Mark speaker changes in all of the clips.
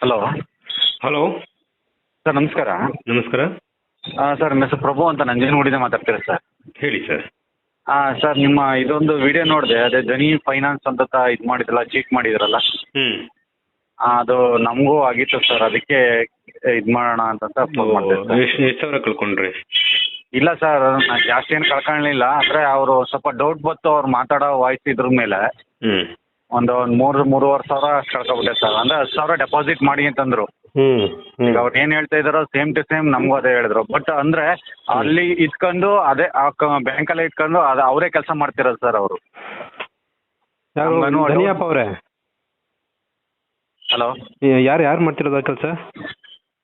Speaker 1: Hello
Speaker 2: hello
Speaker 1: sir ನಮಸ್ಕಾರ.
Speaker 2: ನಮಸ್ಕಾರ.
Speaker 1: Sir ಹೆಸರು ಪ್ರಭು ಅಂತ ನಂಜನಗೂಡಿಂದ ಮಾತಾಡ್ತೀರಾ ಸರ್
Speaker 2: ಹೇಳಿ ಸರ್
Speaker 1: ಹಾಂ ಸರ್ ನಿಮ್ಮ ಇದೊಂದು ವಿಡಿಯೋ ನೋಡಿದೆ ಅದೇ ಧನಿ ಫೈನಾನ್ಸ್ ಅಂತ ಇದು ಮಾಡಿದ್ರಲ್ಲ ಚೀಟ್ ಮಾಡಿದ್ರಲ್ಲ.
Speaker 2: ಹ್ಞೂ
Speaker 1: ಅದು ನಮಗೂ ಆಗಿತ್ತು ಸರ್ ಅದಕ್ಕೆ ಇದು ಮಾಡೋಣ ಅಂತ ಫೋನ್ ಮಾಡಿದೆ ಸರ್
Speaker 2: ಎಷ್ಟು ಎಷ್ಟು ಸಾವಿರ ಕಳ್ಕೊಂಡ್ರಿ?
Speaker 1: ಇಲ್ಲ ಸರ್ ನಾನು ಜಾಸ್ತಿ ಏನು ಕಳ್ಕೊಳ್ಲಿಲ್ಲ. ಅಂದ್ರೆ ಅವರು ಸ್ವಲ್ಪ ಡೌಟ್ ಬಂತು ಅವ್ರು ಮಾತಾಡೋ ವಾಯ್ಸ್ ಇದ್ರ ಮೇಲೆ.
Speaker 2: ಹ್ಞೂ
Speaker 1: ಒಂದು ಒಂದು ಮೂರು ಮೂರುವರೆ ಸಾವಿರ ಕಳ್ಕೊಬಿಟ್ಟೆ ಸರ್. ಅಂದ್ರೆ ಹತ್ತು ಸಾವಿರ ಡೆಪಾಸಿಟ್ ಮಾಡಿ ಅಂತಂದ್ರು. ಈಗ ಅವ್ರು ಏನ್ ಹೇಳ್ತಾ ಇದಾರೋ ಸೇಮ್ ಟು ಸೇಮ್ ನಮ್ಗೂ ಅದೇ ಹೇಳಿದ್ರು. ಬಟ್ ಅಂದ್ರೆ ಅಲ್ಲಿ ಇಟ್ಕೊಂಡು ಅದೇ ಬ್ಯಾಂಕ್ ಅಲ್ಲೇ ಇಟ್ಕೊಂಡು ಅದ ಅವರೇ ಕೆಲಸ ಮಾಡ್ತಿರೋದು ಸರ್ ಅವರು.
Speaker 2: ಯಾರು
Speaker 1: ನಮ್ಮನ್ನು
Speaker 2: ಧನಿಯಪ್ಪ ಅವರೇ?
Speaker 1: ಹಲೋ
Speaker 2: ಯಾರು ಯಾರು ಮಾಡ್ತಿರೋದು ಕೆಲಸ?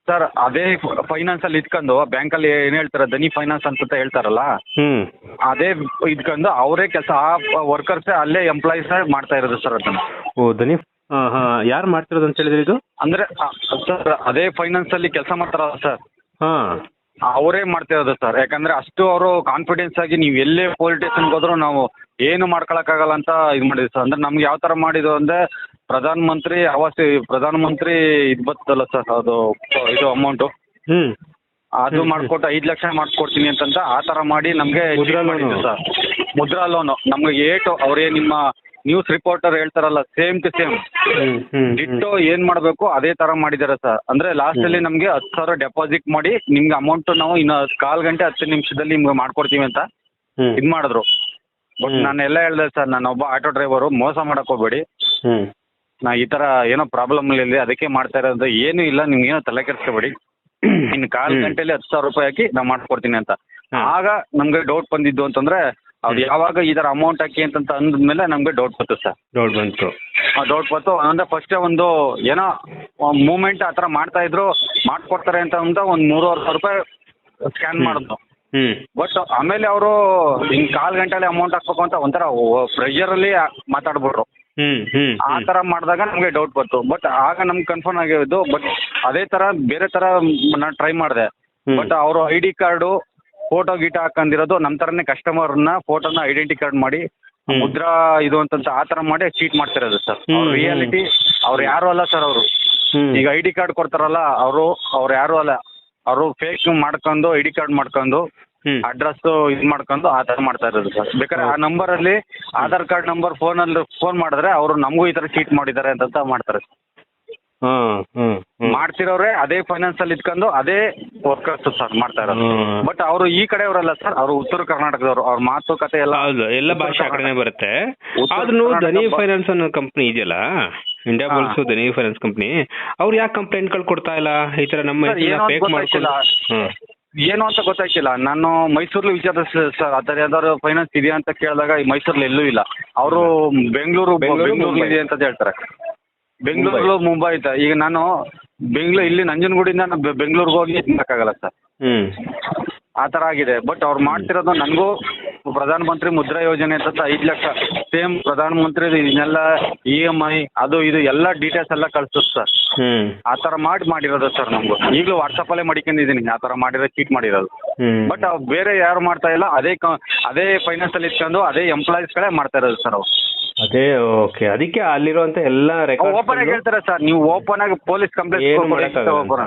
Speaker 1: ಸರ್ ಅದೇ ಫೈನಾನ್ಸ್ ಅಲ್ಲಿ ಇಟ್ಕೊಂಡು ಬ್ಯಾಂಕಲ್ಲಿ ಏನ್ ಹೇಳ್ತಾರೆ ಧನಿ ಫೈನಾನ್ಸ್ ಅಂತ ಹೇಳ್ತಾರಲ್ಲ?
Speaker 2: ಹ್ಮ್.
Speaker 1: ಅದೇ ಇಟ್ಕೊಂಡು ಅವರೇ ಕೆಲಸ ಆ ವರ್ಕರ್ಸ್ ಅಲ್ಲೇ ಎಂಪ್ಲಾಯೀಸ್ ಮಾಡ್ತಾ ಇರೋದು ಸರ್ ಅದನ್ನ.
Speaker 2: ಓ ಧನಿ ಹಾಂ ಹಾಂ ಯಾರು ಮಾಡ್ತಿರೋದು ಅಂತ ಹೇಳಿದ್ರಿ ಇದು?
Speaker 1: ಅಂದ್ರೆ ಸರ್ ಅದೇ ಫೈನಾನ್ಸ್ ಅಲ್ಲಿ ಕೆಲಸ ಮಾಡ್ತಾರಲ್ಲ ಸರ್.
Speaker 2: ಹಾ.
Speaker 1: ಅವರೇ ಮಾಡ್ತಿರೋದು ಸರ್. ಯಾಕಂದ್ರೆ ಅಷ್ಟು ಅವರು ಕಾನ್ಫಿಡೆನ್ಸ್ ಆಗಿ ನೀವು ಎಲ್ಲೇ ಪೊಲೀಸ್ ಸ್ಟೇಷನ್ಗೆ ಹೋದ್ರು ನಾವು ಏನು ಮಾಡ್ಕೊಳಕ್ಕಾಗಲ್ಲ ಅಂತ ಇದು ಮಾಡಿದ್ವಿ ಸರ್. ಅಂದ್ರೆ ನಮ್ಗೆ ಯಾವ ತರ ಮಾಡಿದ್ರು ಅಂದ್ರೆ ಪ್ರಧಾನ ಮಂತ್ರಿ ಆವಾಸ್ ಪ್ರಧಾನ ಮಂತ್ರಿ ಇದು ಬತ್ತಲ್ಲ ಸರ್ ಅದು ಇದು ಅಮೌಂಟು ಅದು ಮಾಡ್ಕೊಟ್ಟು ಐದು ಲಕ್ಷ ಮಾಡ್ಕೊಡ್ತೀನಿ ಅಂತಂತ ಆ ತರ ಮಾಡಿ ನಮಗೆ
Speaker 2: Mudra
Speaker 1: loan sir. Mudra loan ನಮ್ಗೆ ಏಟ್ ಅವರೇ ನಿಮ್ಮ ನ್ಯೂಸ್ ರಿಪೋರ್ಟರ್ ಹೇಳ್ತಾರಲ್ಲ ಸೇಮ್ ಟು ಸೇಮ್ ಹ್ಮ್ ಏನ್ ಮಾಡಬೇಕು ಅದೇ ತರ ಮಾಡಿದಾರೆ ಸರ್. ಅಂದ್ರೆ ಲಾಸ್ಟ್ ಅಲ್ಲಿ ನಮ್ಗೆ ಹತ್ತು ಸಾವಿರ ಡೆಪಾಸಿಟ್ ಮಾಡಿ ನಿಮ್ಗೆ ಅಮೌಂಟ್ ನಾವು ಇನ್ನು ಕಾಲ್ ಗಂಟೆ ಹತ್ತು ನಿಮಿಷದಲ್ಲಿ ನಿಮ್ಗೆ ಮಾಡ್ಕೊಡ್ತೀವಿ ಅಂತ
Speaker 2: ಹ್ಮ್,
Speaker 1: ಇದ್ ಮಾಡಿದ್ರು. ಬಟ್
Speaker 2: ಹ್ಮ್.
Speaker 1: ನಾನು ಎಲ್ಲ ಹೇಳ್ದೆ ಸರ್ ನಾನು ಒಬ್ಬ ಆಟೋ ಡ್ರೈವರು ಮೋಸ ಮಾಡಕ್ ಹೋಗ್ಬೇಡಿ. ನಾ ಈ ತರ ಏನೋ ಪ್ರಾಬ್ಲಮ್ ಇಲ್ಲಿ ಅದಕ್ಕೆ ಮಾಡ್ತಾ ಇರೋದು ಏನು ಇಲ್ಲ ನಿಮ್ಗೆ ಏನೋ ತಲೆ ಕೆಡಿಸ್ಕೋಬೇಡಿ. ಇನ್ನು ಕಾಲ್. ಗಂಟೆಲಿ ಹತ್ತು ಸಾವಿರ ರೂಪಾಯಿ ಹಾಕಿ ನಾ ಮಾಡ್ಕೊಡ್ತೀನಿ ಅಂತ. ಆಗ ನಮ್ಗೆ ಡೌಟ್ ಬಂದಿದ್ದು ಅಂತಂದ್ರೆ ಅದು ಯಾವಾಗ ಈ ತರ ಅಮೌಂಟ್ ಹಾಕಿ ಅಂತಂತ ಅಂದ್ಮೇಲೆ ನಮ್ಗೆ ಡೌಟ್ ಬಂತು ಸರ್.
Speaker 2: ಡೌಟ್ ಬಂತು.
Speaker 1: ಡೌಟ್ ಬಂತು. ಅಂದ್ರೆ ಫಸ್ಟ್ ಒಂದು ಏನೋ ಮೂಮೆಂಟ್ ಆ ಥರ ಮಾಡ್ತಾ ಇದ್ರು ಮಾಡ್ಕೊಡ್ತಾರೆ ಅಂತ ಅಂತ ಒಂದು ಮೂರುವರೆ ಸಾವಿರ ರೂಪಾಯಿ ಸ್ಕ್ಯಾನ್. ಮಾಡಿದ್ನು ಬಟ್ ಆಮೇಲೆ ಅವರು ಹಿಂಗ್ ಕಾಲ್ ಗಂಟೆಲಿ ಅಮೌಂಟ್ ಹಾಕ್ಬೇಕು ಅಂತ ಒಂಥರ ಪ್ರೆಷರಲ್ಲಿ ಮಾತಾಡ್ಬಿಟ್ರು.
Speaker 2: ಹ್ಞೂ ಹ್ಞೂ
Speaker 1: ಆ ತರ ಮಾಡಿದಾಗ ನಮಗೆ ಡೌಟ್ ಬಂತು. ಬಟ್ ಆಗ ನಮ್ಗೆ ಕನ್ಫರ್ಮ್ ಆಗಿರೋದು ಬಟ್ ಅದೇ ತರ ಬೇರೆ ತರ ನಾನು ಟ್ರೈ ಮಾಡಿದೆ. ಬಟ್ ಅವರು ಐಡಿ ಡಿ ಕಾರ್ಡು ಫೋಟೋ ಗೀಟ ಹಾಕೊಂಡಿರೋದು ನಮ್ಮ ಥರನೇ ಕಸ್ಟಮರ್ನ ಫೋಟೋನ ಐಡೆಂಟಿ ಕಾರ್ಡ್ ಮಾಡಿ. ಮುದ್ರಾ ಇದು ಅಂತಂತ ಆ ಥರ ಮಾಡಿ ಚೀಟ್ ಮಾಡ್ತಿರೋದು ಸರ್. ರಿಯಾಲಿಟಿ ಅವ್ರು ಯಾರು ಅಲ್ಲ ಸರ್ ಅವರು. ಈಗ ಐಡಿ ಡಿ ಕಾರ್ಡ್ ಕೊಡ್ತಾರಲ್ಲ ಅವರು ಅವ್ರು ಯಾರು ಅಲ್ಲ. ಅವರು ಫೇಕ್ ಮಾಡ್ಕೊಂಡು ಐಡಿ ಡಿ ಕಾರ್ಡ್ ಮಾಡ್ಕೊಂಡು ಅಡ್ರೆಸ್ ಇದು ಮಾಡ್ಕೊಂಡು ಆ ಥರ ಮಾಡ್ತಾ ಇರೋದು ಸರ್ ಬೇಕಾದ್ರೆ ಆ ನಂಬರ್ ಅಲ್ಲಿ ಆಧಾರ್ ಕಾರ್ಡ್ ನಂಬರ್ ಫೋನಲ್ಲಿ ಫೋನ್ ಮಾಡಿದ್ರೆ ಅವರು ನಮಗೂ ಈ ತರ ಚೀಟ್ ಮಾಡಿದ್ದಾರೆ ಅಂತ ಮಾಡ್ತಾರೆ ಮಾಡ್ತಿರೋರೆ ಅದೇ ಫೈನಾನ್ಸ್ ಅಲ್ಲಿ ಇಟ್ಕೊಂಡು ಅದೇ ವರ್ಕರ್ಸ್ ಸರ್ ಮಾಡ್ತಾ ಇರೋದು. ಬಟ್ ಅವರು ಈ ಕಡೆಯವರಲ್ಲ ಸರ್ ಅವರು ಉತ್ತರ ಕರ್ನಾಟಕದವರು. ಅವ್ರ ಮಾತುಕತೆ ಎಲ್ಲ
Speaker 2: ಎಲ್ಲ ಭಾಷೆ ಆ ಕಡೆನೇ ಬರುತ್ತೆ. ಆದ್ರೂ ಧನಿ ಫೈನಾನ್ಸ್ ಅನ್ನೋ ಕಂಪನಿ ಇದೆಯಲ್ಲ? India. Bulls Dhani finance company ಅವ್ರು ಯಾಕೆ ಕಂಪ್ಲೇಂಟ್ಗಳು ಕೊಡ್ತಾ ಇಲ್ಲ? ಈ ತರ ನಮ್ಮ ಫೇಕ್ ಮಾಡ್ತಿಲ್ಲ
Speaker 1: ಏನು ಅಂತ ಗೊತ್ತಾಗ್ತಿಲ್ಲ ನಾನು ಮೈಸೂರಲ್ಲಿ ವಿಚಾರಿಸಿದೆ ಸರ್. ಆ ಥರ ಯಾವ್ದಾದ್ರು ಫೈನಾನ್ಸ್ ಇದೆಯಾ ಅಂತ ಕೇಳಿದಾಗ ಈ ಮೈಸೂರಲ್ಲಿ ಎಲ್ಲೂ ಇಲ್ಲ. ಅವರು ಬೆಂಗಳೂರು
Speaker 2: ಬೆಂಗಳೂರು,
Speaker 1: ಇದೆ ಅಂತ ಹೇಳ್ತಾರೆ. ಬೆಂಗಳೂರು ಮುಂಬೈ. ಐತೆ ಈಗ ನಾನು ಬೆಂಗಳೂರು ಇಲ್ಲಿ ನಂಜನಗೂಡಿಂದ ನಾನು ಬೆಂಗಳೂರಿಗೆ ಹೋಗಿ ಮಾಡೋಕ್ಕಾಗಲ್ಲ ಸರ್.
Speaker 2: ಹ್ಮ್.
Speaker 1: ಆ ಥರ ಆಗಿದೆ. ಬಟ್ ಅವ್ರು ಮಾಡ್ತಿರೋದು ನನಗೂ ಪ್ರಧಾನ ಮಂತ್ರಿ ಮುದ್ರಾ ಯೋಜನೆ ಅಂತ ಐದು ಲಕ್ಷ. ಸೇಮ್ ಪ್ರಧಾನ ಮಂತ್ರಿ ಇದನ್ನೆಲ್ಲ ಇ ಐ ಅದು ಇದು ಎಲ್ಲ ಡೀಟೇಲ್ಸ್ ಎಲ್ಲ ಕಳ್ಸುತ್ತೆ ಸರ್.
Speaker 2: ಹ್ಮ್.
Speaker 1: ಆ ತರ ಮಾಡಿ ಮಾಡಿರೋದು ಸರ್ ನಮಗೂ. ಈಗಲೂ ವಾಟ್ಸಪ್ಪಲ್ಲೇ ಮಡಿಕೊಂಡಿದ್ದೀನಿ ಆ ತರ ಮಾಡಿರೋ ಚೀಟ್ ಮಾಡಿರೋದು.
Speaker 2: ಹ್ಮ್.
Speaker 1: ಬಟ್ ಅವ್ರು ಬೇರೆ ಯಾರು ಮಾಡ್ತಾ ಇಲ್ಲ ಅದೇ ಅದೇ ಅದೇ ಫೈನಾನ್ಸಲ್ಲಿ ಇಟ್ಕೊಂಡು ಅದೇ ಎಂಪ್ಲಾಯೀಸ್ಗಳೇ ಮಾಡ್ತಾ ಇರೋದು ಸರ್ ಅವ್ರು.
Speaker 2: ಅದೇ ಓಕೆ ಅದಕ್ಕೆ ಅಲ್ಲಿರುವಂತ ಎಲ್ಲ
Speaker 1: ಓಪನ್ ಆಗಿ
Speaker 2: ರೆಕಾರ್ಡ್
Speaker 1: ಹೇಳ್ತಾರೆ ಸರ್ ನೀವು ಓಪನ್ ಆಗಿ ಪೊಲೀಸ್
Speaker 2: ಏನು
Speaker 1: ಕಂಪ್ಲೇಂಟ್
Speaker 2: ಮಾಡಕ್ಕಾಗಲ್ಲ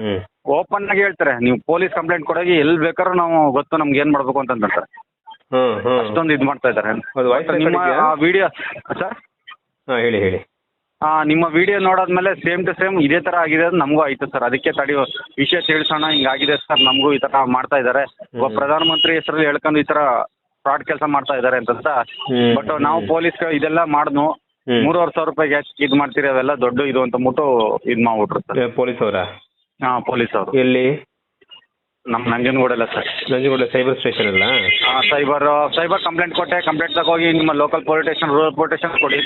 Speaker 2: ಹ್ಮ್.
Speaker 1: ಓಪನ್ ಆಗಿ ಹೇಳ್ತಾರೆ ನೀವು ಪೊಲೀಸ್ ಕಂಪ್ಲೇಂಟ್ ಕೊಡೋಗಿ ಎಲ್ಲಿ ಬೇಕಾದ್ರೂ ನಾವು ಗೊತ್ತು ನಮ್ಗೆ ಏನ್ ಮಾಡಬೇಕು ಅಂತ
Speaker 2: ಹ್ಮ್
Speaker 1: ಅಷ್ಟೊಂದು ಇದು ಮಾಡ್ತಾ ಇದ್ದಾರೆ. ನಿಮ್ಮ? Video sir?
Speaker 2: ಹಾ ಹೇಳಿ ಹೇಳಿ.
Speaker 1: ಆ, ನಿಮ್ಮ ವಿಡಿಯೋ ನೋಡಾದ್ಮೇಲೆ ಸೇಮ್ ಟು ಸೇಮ್ ಇದೇ ತರ ಆಗಿದೆ ಅಂತ ನಮಗೂ ಆಯ್ತು ಸರ್. ಅದಕ್ಕೆ ತಡೆಯೋ ವಿಷಯ ತಿಳಿಸೋಣ. ಹಿಂಗಾಗಿದೆ ಸರ್. ನಮಗೂ ಈ ತರ ಮಾಡ್ತಾ ಇದ್ದಾರೆ. ಒಬ್ಬ. ಪ್ರಧಾನಮಂತ್ರಿ ಹೆಸರಲ್ಲಿ ಹೇಳ್ಕೊಂಡು ಈ ತರ ಫ್ರಾಡ್ ಕೆಲಸ ಮಾಡ್ತಾ ಇದ್ದಾರೆ ಅಂತ. ಬಟ್ ನಾವು ಪೊಲೀಸ್ ಇದೆಲ್ಲ
Speaker 2: ಮಾಡ್ನು.
Speaker 1: ಮೂರುವರೆ ಸಾವಿರ ರೂಪಾಯಿಗೆ ಇದು ಮಾಡ್ತೀರಿ? ಅವೆಲ್ಲ ದೊಡ್ಡ ಇದು ಅಂತ ಅಂದ್ಬಿಟ್ಟು ಇದು ಮಾಡ್ಬಿಟ್ರು ಸರ್.
Speaker 2: ಪೊಲೀಸ್ ಅವರ
Speaker 1: ಹಾ ಪೊಲೀಸ್ ಅವರು
Speaker 2: ಎಲ್ಲಿ?
Speaker 1: ನಮ್ಮ ನಂಜನಗೂಡಲ್ಲ ಸರ್.
Speaker 2: ನಂಜನಗೂಡ ಸೈಬರ್ ಸ್ಟೇಷನ್ ಅಲ್ಲ?
Speaker 1: ಸೈಬರ್ ಸೈಬರ್ ಕಂಪ್ಲೇಂಟ್ ಕೊಟ್ಟೆ ಕಂಪ್ಲೇಂಟ್ ತಗೋಗಿ ನಿಮ್ಮ local police station rural police station ಕೊಡಿ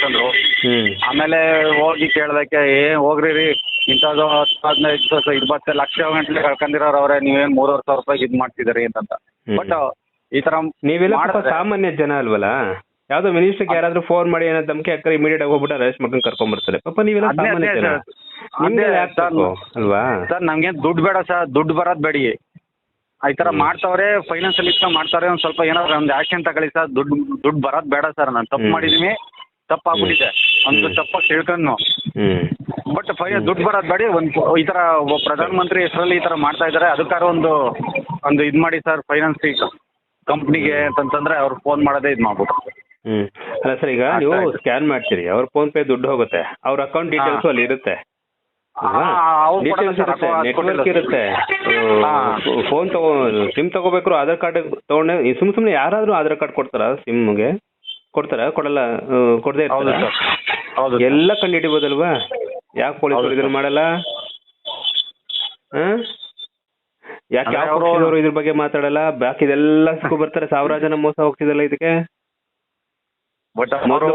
Speaker 2: ಹ್ಮ್.
Speaker 1: ಆಮೇಲೆ ಹೋಗಿ ಕೇಳ್ದಕ್ಕೆ ಏ ಹೋಗ್ರಿ ರೀ ಇಂಥದ್ದು ಹತ್ತು ಹದಿನೈದು ದಿವಸ ಇಪ್ಪತ್ತು ಲಕ್ಷ ಗಂಟಲೆ ಕಳ್ಕೊಂಡಿರೋರು ಅವರೇ ನೀವೇನು ಮೂರುವರೆ ಸಾವಿರ ರೂಪಾಯಿಗೆ ಇದು ಮಾಡ್ತಿದ್ದೀರಿ ಅಂತಂತ ಬಟ್ ಈ ತರ
Speaker 2: ನೀವೆಲ್ಲ
Speaker 1: ಮಾಡಿದ್ರೆ-
Speaker 2: ಸಾಮಾನ್ಯ ಜನ ಅಲ್ವಲ್ಲ? ಯಾವ್ದೋ ಮಿನಿಸ್ಟರ್ಗೆ ಯಾರಾದ್ರೂ ಫೋನ್ ಮಾಡಿ ಏನೋ ಧಮಕಿ ಹಾಕ್ತಾರೆ ಇಮಿಡಿಯೇಟ್ ಆಗಿ ಹೋಗ್ಬಿಟ್ಟು ಅರೆಸ್ಟ್ ಮಾಡ್ಕೊಂಡು ಕರ್ಕೊಂಡ್ ಬರ್ತಾರೆ ಪಾಪ ನೀವೆಲ್ಲ
Speaker 1: ಅದೇ
Speaker 2: ಸಾಮಾನ್ಯ
Speaker 1: ಅದೇ
Speaker 2: ಜನ.
Speaker 1: ಸರ್.
Speaker 2: ನಿಮ್ಗೆ
Speaker 1: ಅದೇ
Speaker 2: ಯಾಕೆ
Speaker 1: ಸರ್.
Speaker 2: ಬೇಕು ಅಲ್ವಾ?
Speaker 1: ಸರ್ ನಮ್ಗೇನು ದುಡ್ಡು ಬೇಡ ಸರ್. ದುಡ್ಡು ಬರೋದ್ ಬೇಡಿ. ಈ
Speaker 2: ತರ
Speaker 1: ಮಾಡ್ತಾವ್ರೆ ಫೈನಾನ್ಸ್ ಅಲ್ಲಿ ಇಟ್ಕೊಂಡು ಮಾಡ್ತಾರೆ ಒಂದ್ ಸ್ವಲ್ಪ ಏನಾದ್ರು ಒಂದು ಆಕ್ಷನ್ ತಗೊಳ್ಳಿ ಸರ್. ದುಡ್ಡು ದುಡ್ಡು ಬರೋದ್ ಬೇಡ ಸರ್. ನಾನು ತಪ್ಪು ಮಾಡಿದೀನಿ. ತಪ್ಪಾಗ್ಬಿಟ್ಟಿದೆ. ಒಂದು. ತಪ್ಪಾಗಿ ತಿಳ್ಕೊಂಡು.
Speaker 2: ಹ್ಮ್.
Speaker 1: ಬಟ್ ಫೈ ದುಡ್ಡು ಬರೋದ್ ಬೇಡಿ. ಒಂದ್ ಈ ತರ ಪ್ರಧಾನ ಮಂತ್ರಿ ಹೆಸರಲ್ಲಿ ಈ ತರ ಮಾಡ್ತಾ ಇದ್ದಾರೆ ಅದಕ್ಕಾರ ಒಂದು ಒಂದು ಇದ್ ಮಾಡಿ ಸರ್ ಫೈನಾನ್ಸ್ ಕಂಪ್ನಿಗೆ ಅಂತಂತಂದ್ರೆ ಅವ್ರು ಫೋನ್ ಮಾಡೋದೇ ಇದ್ ಮಾಡ್ಬಿಟ್ಟು
Speaker 2: ಹ್ಮ್. ಅಲ್ಲ ಸರ್ ಈಗ ನೀವು ಸ್ಕ್ಯಾನ್ ಮಾಡ್ತೀರಿ. ಅವ್ರ ಫೋನ್ ಪೇ ದುಡ್ಡು ಹೋಗುತ್ತೆ. ಅವ್ರ ಅಕೌಂಟ್ ಡೀಟೇಲ್ಸ್ ಅಲ್ಲಿ ಇರುತ್ತೆ. ನೆಟ್ವರ್ಕ್ ಇರುತ್ತೆ. ಫೋನ್ ತಗೋ ಸಿಮ್ ತಗೋಬೇಕು ಆಧಾರ್ ಕಾರ್ಡ್ ತಗೊಂಡೆ ಸುಮ್ ಸುಮ್ನೆ ಯಾರಾದ್ರೂ ಆಧಾರ್ ಕಾರ್ಡ್ ಕೊಡ್ತಾರ ಸಿಮ್ಗೆ ಕೊಡ್ತಾರ ಕೊಡಲ್ಲ ಕೊಡದೆ. ಎಲ್ಲ ಕಂಡು ಹಿಡಿಬೋದಲ್ವಾ ಯಾಕೆ ಪೊಲೀಸರು ಇದನ್ನ ಮಾಡಲ್ಲ? ಯಾಕೆ ಯಾವ ಇದ್ರ ಬಗ್ಗೆ ಮಾತಾಡಲ್ಲ? ಬಾಕಿ ಇದೆಲ್ಲ ಬರ್ತಾರೆ ಸಾವಿರ ಜನ ಮೋಸ ಹೋಗ್ತಿದಲ್ಲ ಇದಕ್ಕೆ?
Speaker 1: ಬಟ್ ಅವರು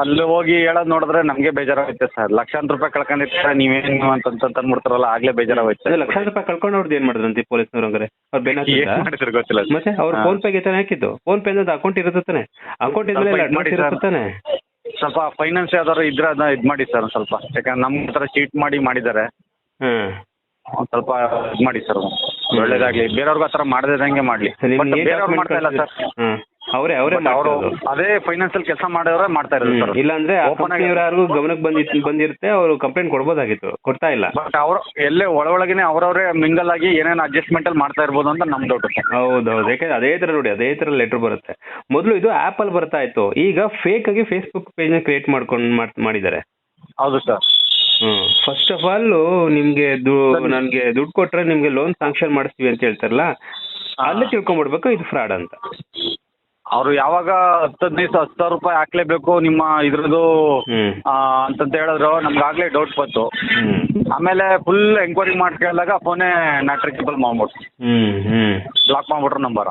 Speaker 1: ಅಲ್ಲಿ ಹೋಗಿ ಹೇಳೋದ್ ನೋಡಿದ್ರೆ ನಮ್ಗೆ ಬೇಜಾರಾಗುತ್ತೆ ಸರ್. ಲಕ್ಷಾಂತರ ರೂಪಾಯಿ ಕಳ್ಕೊಂಡಿರ್ತಾರೆ ನೀವೇನು ಅಂತ ಅಂದ್ಬಿಡ್ತಾರಲ್ಲ ಆಗ್ಲೇ ಬೇಜಾರಾಗುತ್ತೆ.
Speaker 2: ಲಕ್ಷಾಂತರ ರೂಪಾಯಿ ಕಳ್ಕೊಂಡು ಅವ್ರದ್ದು ಏನ್ ಮಾಡಿದ್ರಂತೆ ಪೊಲೀಸ್ನವ್ರು ಹಂಗಾರೆ? ಅವ್ರು
Speaker 1: ಮಾಡಿದ್ರು ಗೊತ್ತಿಲ್ಲ
Speaker 2: ಮತ್ತೆ ಅವ್ರು. ಫೋನ್ ಪೇಗೆ ತಾನೆ ಹಾಕಿದ್ದು? ಫೋನ್ ಪೇ ಅನ್ನೋದು ಅಕೌಂಟ್ ಇರುತ್ತೆ ತಾನೆ? ಅಕೌಂಟ್
Speaker 1: ಇದ್ರೆ
Speaker 2: ಅಡ್ವಾನ್ಸ್ ಇರುತ್ತೆ ತಾನೆ?
Speaker 1: ಸ್ವಲ್ಪ ಫೈನಾನ್ಸ್ ಯಾವ್ದಾದ್ರು ಇದ್ರೆ ಅದನ್ನ ಇದ್ ಮಾಡಿ ಸರ್ ಸ್ವಲ್ಪ. ಯಾಕಂದ್ರೆ ನಮ್ಮ ಹತ್ರ ಚೀಟ್ ಮಾಡಿ ಮಾಡಿದ್ದಾರೆ.
Speaker 2: ಹ್ಮ್
Speaker 1: ಸ್ವಲ್ಪ ಇದ್ ಮಾಡಿ ಸರ್. ಒಳ್ಳೇದಾಗ್ಲಿ. ಬೇರೆಯವ್ರಿಗೂ ಆ ಥರ ಮಾಡ್ಲಿ. ಬಟ್
Speaker 2: ಏನ್
Speaker 1: ಬೇರೆಯವ್ರು ಮಾಡ್ತಾ ಇಲ್ಲ ಸರ್?
Speaker 2: ಹ್ಮ್. ಅವರೇ ಅವರೇ
Speaker 1: ಅವರು ಅದೇ ಫೈನಾನ್ಸ್ ಅಲ್ಲಿ ಕೆಲಸ ಮಾಡೋರೇ ಮಾಡ್ತಾ ಇರೋದು ಸರ್.
Speaker 2: ಇಲ್ಲ ಅಂದ್ರೆ
Speaker 1: ಆ ಆಗಿ-
Speaker 2: ಯಾರಿಗೂ ಗಮನಕ್ಕೆ ಬಂದಿತ್ತು ಬಂದಿರುತ್ತೆ ಅವರು ಕಂಪ್ಲೇಂಟ್ ಕೊಡ್ಬೋದಾಗಿತ್ತು ಕೊಡ್ತಾ ಇಲ್ಲ.
Speaker 1: ಬಟ್ ಅವರು ಎಲ್ಲೇ ಒಳ ಒಳಗೇನೆ ಅವರವರೇ ಮಿಂಗಲ್ ಆಗಿ ಏನೇನು ಅಡ್ಜಸ್ಟ್ಮೆಂಟ್ ಅಲ್ಲಿ ಮಾಡ್ತಾ ಇರ್ಬೋದು ಅಂತ ನಮ್ ಡೌಟ್ ಹೌದು
Speaker 2: ಹೌದು ಯಾಕಂದ್ರೆ ಅದೇ ತರ ನೋಡಿ ಅದೇ ತರ ಲೆಟರ್ ಬರುತ್ತೆ. ಮೊದಲು ಇದು ಆಪ್ ಅಲ್ಲಿ ಬರ್ತಾ ಇತ್ತು ಈಗ ಫೇಕ್ ಆಗಿ ಫೇಸ್ಬುಕ್ ಪೇಜ್ನ ಕ್ರಿಯೇಟ್ ಮಾಡ್ಕೊಂಡು ಮಾಡ್- ಮಾಡಿದ್ದಾರೆ.
Speaker 1: ಹೌದು ಸರ್.
Speaker 2: ಫಸ್ಟ್ ಆಫ್ ಆಲ್ ನಿಮ್ಗೆ ನನ್ಗೆ ದುಡ್ಡು ಕೊಟ್ರೆ ನಿಮ್ಗೆ ಲೋನ್ ಸ್ಯಾಂಕ್ಷನ್ ಮಾಡಿಸ್ತೀವಿ ಅಂತ ಹೇಳ್ತಾರಲ್ಲ ಅಲ್ಲೇ ತಿಳ್ಕೊಂಡ್ಬಿಡ್ಬೇಕು ಇದು ಫ್ರಾಡ್ ಅಂತ.
Speaker 1: ಅವ್ರು ಯಾವಾಗ ಹತ್ತು ಹದಿನೈದು ಹತ್ತು ಸಾವಿರ ರೂಪಾಯಿ ಹಾಕ್ಲೇಬೇಕು ನಿಮ್ಮ ಇದ್ರದ್ದು
Speaker 2: ಹ್ಮ್.
Speaker 1: ಆ, ಅಂತಂತ ಹೇಳಿದ್ರು ನಮ್ಗೆ ಆಗ್ಲೇ ಡೌಟ್ ಬಂತು.
Speaker 2: ಹ್ಮ್.
Speaker 1: ಆಮೇಲೆ ಫುಲ್ ಎಂಕ್ವೈರಿ ಮಾಡಿ ಕೇಳಿದಾಗ ಫೋನೇ ನಾಟ್ ಮಾಡ್ಬಿಟ್ರು. ಮಾಡ್ಬಿಟ್ಟು
Speaker 2: ಹ್ಮ್ ಹ್ಮ್.
Speaker 1: ಬ್ಲಾಕ್ ಮಾಡ್ಬಿಟ್ರು ನಂಬರ್.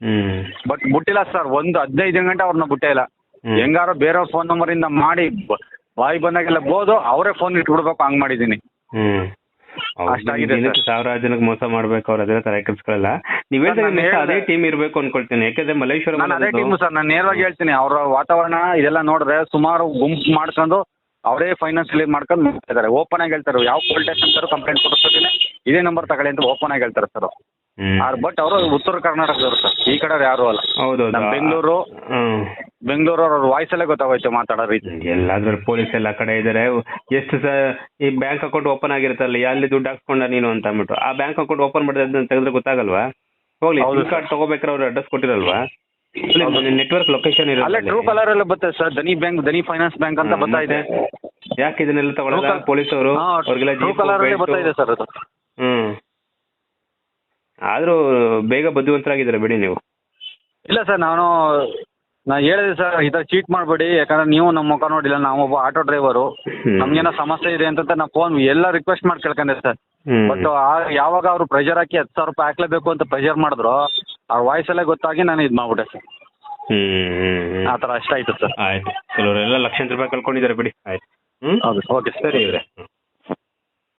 Speaker 2: ಹ್ಮ್.
Speaker 1: ಬಟ್ ಬಿಟ್ಟಿಲ್ಲ ಸರ್ ಒಂದು ಹದಿನೈದು ಗಂಟೆ ಅವ್ರನ್ನ ಬಿಟ್ಟೇ ಇಲ್ಲ.
Speaker 2: ಹೆಂಗಾರ
Speaker 1: ಹೆಂಗಾರು ಫೋನ್ ಫೋನ್ ಇಂದ ಮಾಡಿ ಬ- ಬಾಯಿ ಬಂದಾಗೆಲ್ಲ ಬೋದು ಅವರೇ ಫೋನ್ ಇಟ್ಬಿಡ್ಬೇಕು ಹಂಗ್ ಮಾಡಿದೀನಿ
Speaker 2: ಹ್ಮ್. ದಿನಕ್ಕೆ ಸಾವಿರಾರು ಜನಕ್ಕೆ ಮೋಸ ಮಾಡ್ಬೇಕು ಅವ್ರ ಅದೆಲ್ಲ ತಲೆ ಕೆಡ್ಸ್ಕೊಳ್ಳಲ್ಲ ನೀವ್ ಹೇಳ್ದಾಗ ಅದೇ ಟೀಮ್ ಇರ್ಬೇಕು ಅನ್ಕೊಳ್ತೀನಿ ಯಾಕಂದ್ರೆ ಮಲ್ಲೇಶ್ವರ
Speaker 1: ನಾನು ಅದೇ ಟೀಮ್ ಸರ್ ನಾನು ನೇರವಾಗಿ ಹೇಳ್ತೀನಿ ಅವರ ವಾತಾವರಣ ಇದೆಲ್ಲ ನೋಡಿದ್ರೆ ಸುಮಾರು ಗುಂಪು ಮಾಡ್ಕೊಂಡು ಅವರೇ ಫೈನಾನ್ಸ್ ಕ್ಲಿಯರ್ ಮಾಡ್ಕೊಂಡು ಮಾಡ್ತಾ ಇದ್ದಾರೆ ಓಪನ್ ಆಗಿ ಹೇಳ್ತಾರೆ ಯಾವ ಪೊಲೀಸ್ ಸ್ಟೇಷನ್ ಕಂಪ್ಲೇಂಟ್ ಕೊಡಿಸ್ತೀನಿ ಇದೇ ನಂಬರ್ ತಗೊಳ್ಳಿ ಅಂತ ಓಪನ್ ಆಗಿ ಹೇಳ್ತಾರೆ ಸರ್. ಬಟ್ ಅವರು ಉತ್ತರ ಕರ್ನಾಟಕದವರು ಸರ್ ಈ ಕಡೆ ಯಾರು ಅಲ್ಲ.
Speaker 2: ಹೌದೌದು.
Speaker 1: ನಮ್ಮ ಬೆಂಗಳೂರು
Speaker 2: ಹ್ಮ್.
Speaker 1: ಬೆಂಗಳೂರು ಅವ್ರ ವಾಯ್ಸಲ್ಲೇ ಗೊತ್ತಾಗೋಯ್ತು ಮಾತಾಡೋ ರೀತಿ.
Speaker 2: ಎಲ್ಲಾದ್ರೂ ಪೊಲೀಸ್ ಎಲ್ಲ ಕಡೆ ಇದಾರೆ. ಎಷ್ಟು ಸ ಈ ಬ್ಯಾಂಕ್ ಅಕೌಂಟ್ ಓಪನ್ ಆಗಿರುತ್ತಲ್ಲ ಎಲ್ಲಿ ದುಡ್ಡು ಹಾಕ್ಸ್ಕೊಂಡ ನೀನು ಅಂತ ಅಂದ್ಬಿಟ್ಟು. ಆ ಬ್ಯಾಂಕ್ ಅಕೌಂಟ್ ಓಪನ್ ಮಾಡಿದ್ರೆ ಅದನ್ನ ತೆಗೆದ್ರೆ ಗೊತ್ತಾಗಲ್ವಾ? ಹೋಗ್ಲಿ ಸಿಮ್ ಕಾರ್ಡ್ ತಗೋಬೇಕಾದ್ರೆ ಅವ್ರ ಅಡ್ರೆಸ್ ಕೊಟ್ಟಿರಲ್ವಾ? ನೆಟ್ವರ್ಕ್ ಲೊಕೇಶನ್
Speaker 1: ಅಲ್ಲ ಟ್ರೂ ಕಲರ್ ಎಲ್ಲ ಬರ್ತದೆ ಸರ್ ಧನಿ ಬ್ಯಾಂಕ್ ಧನಿ ಫೈನಾನ್ಸ್ ಬ್ಯಾಂಕ್ ಅಂತ ಬರ್ತಾ ಇದೆ.
Speaker 2: ಯಾಕೆ ಇದನ್ನೆಲ್ಲ ತಗೊಳ್ಳೋದು ಪೊಲೀಸ್ ಅವರು ಅವ್ರಿಗೆಲ್ಲ.
Speaker 1: ಬರ್ತಾ ಇದೆ ಸರ್ ಅದು.
Speaker 2: ಆದ್ರೂ ಬೇಗ ಬುದ್ಧಿವಂತರಾಗಿದ್ದಾರೆ ಬಿಡಿ ನೀವು?
Speaker 1: ಇಲ್ಲ ಸರ್ ನಾನು ನಾ ಹೇಳಿದೆ ಸರ್ ಈ ಥರ ಚೀಟ್ ಮಾಡಬೇಡಿ ಯಾಕಂದ್ರೆ ನೀವು ನಮ್ಮ ಮುಖ ನೋಡಿಲ್ಲ ನಾವು ಒಬ್ಬ ಆಟೋ ಡ್ರೈವರು
Speaker 2: ಹ್ಮ್.
Speaker 1: ನಮ್ಗೇನೋ ಸಮಸ್ಯೆ ಇದೆ ಅಂತ ನಾ ಫೋನ್ ಎಲ್ಲ ರಿಕ್ವೆಸ್ಟ್ ಮಾಡಿ ಕೇಳ್ಕೊಂಡೆ ಸರ್.
Speaker 2: ಹ್ಮ್.
Speaker 1: ಬಟ್ ಯಾವಾಗ ಅವರು ಪ್ರೆಷರ್ ಹಾಕಿ ಹತ್ತು ಸಾವಿರ ರೂಪಾಯಿ ಹಾಕ್ಲೇಬೇಕು ಅಂತ ಪ್ರೆಷರ್ ಮಾಡಿದ್ರು ಅವ್ರ ಎಲ್ಲ ಗೊತ್ತಾಗಿ ನಾನು ಇದು ಮಾಡ್ಬಿಟ್ಟೆ ಸರ್.
Speaker 2: ಹ್ಮ್ ಹ್ಮ್ ಹ್ಮ್
Speaker 1: ಆ ಥರ ಅಷ್ಟಾಯ್ತು ಸರ್.
Speaker 2: ಆಯ್ತು. ಕೆಲವರೆಲ್ಲ ಲಕ್ಷಾಂತರ ರೂಪಾಯಿ ಕಳ್ಕೊಂಡಿದ್ದಾರೆ ಬಿಡಿ. ಆಯ್ತು. ಹ್ಮ್?
Speaker 1: ಹೌದು. Okay sir.
Speaker 2: ಸರಿ ಇವ್ರೆ.